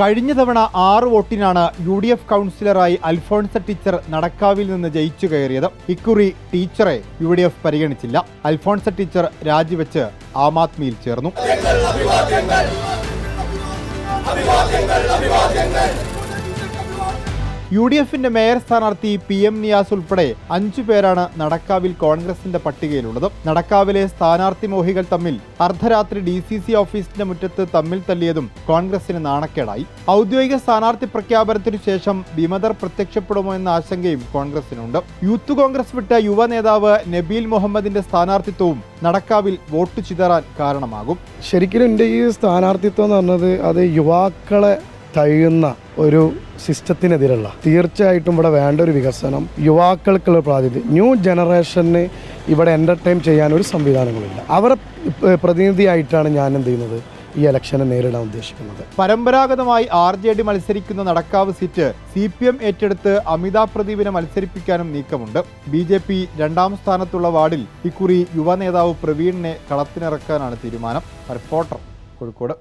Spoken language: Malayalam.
കഴിഞ്ഞ തവണ ആറ് വോട്ടിനാണ് യു ഡി എഫ് കൗൺസിലറായി അൽഫോൺസ ടീച്ചർ നടക്കാവിൽ നിന്ന് ജയിച്ചു കയറിയത്. ഇക്കുറി ടീച്ചറെ യു ഡി എഫ് പരിഗണിച്ചില്ല. അൽഫോൺസ ടീച്ചർ രാജിവെച്ച് ആം ആദ്മിയിൽ ചേർന്നു. യു ഡി എഫിന്റെ മേയർ സ്ഥാനാർത്ഥി പി എം നിയാസ് ഉൾപ്പെടെ അഞ്ചു പേരാണ് നടക്കാവിൽ കോൺഗ്രസിന്റെ പട്ടികയിലുള്ളത്. നടക്കാവിലെ സ്ഥാനാർത്ഥി മോഹികൾ തമ്മിൽ അർദ്ധരാത്രി ഡി സി സി ഓഫീസിന്റെ മുറ്റത്ത് തമ്മിൽ തല്ലിയതും കോൺഗ്രസിന് നാണക്കേടായി. ഔദ്യോഗിക സ്ഥാനാർത്ഥി പ്രഖ്യാപനത്തിനു ശേഷം വിമതർ പ്രത്യക്ഷപ്പെടുമോ എന്ന ആശങ്കയും കോൺഗ്രസിനുണ്ട്. യൂത്ത് കോൺഗ്രസ് വിട്ട യുവ നേതാവ് നബീൽ മുഹമ്മദിന്റെ സ്ഥാനാർത്ഥിത്വവും നടക്കാവിൽ വോട്ട് ചിതറാൻ കാരണമാകും. ശരിക്കും എന്റെ ഈ സ്ഥാനാർത്ഥിത്വം എന്ന് പറഞ്ഞത് അത് യുവാക്കളെ കഴിയുന്ന ഒരു സിസ്റ്റത്തിനെതിരുള്ള തീർച്ചയായിട്ടും ഇവിടെ വേണ്ട ഒരു വികസനം യുവാക്കൾക്കുള്ള പ്രാതിനിധ്യം ന്യൂ ജനറേഷന് ഇവിടെ എന്റർടൈൻ ചെയ്യാൻ ഒരു സംവിധാനങ്ങളില്ല അവരെ പ്രതിനിധിയായിട്ടാണ് ഞാൻ എന്ത് ചെയ്യുന്നത്? ഈ ഇലക്ഷനെ നേരിടാൻ ഉദ്ദേശിക്കുന്നത്. പരമ്പരാഗതമായി ആർ ജെ ഡി മത്സരിക്കുന്ന Nadakkavu seat C P M ഏറ്റെടുത്ത് അമിതാഭ് പ്രദീപിനെ മത്സരിപ്പിക്കാനും നീക്കമുണ്ട്. ബി ജെ പി രണ്ടാം സ്ഥാനത്തുള്ള വാർഡിൽ ഇക്കുറി യുവ നേതാവ് പ്രവീണിനെ കളത്തിനിറക്കാനാണ് തീരുമാനം. റിപ്പോർട്ടർ കോഴിക്കോട്.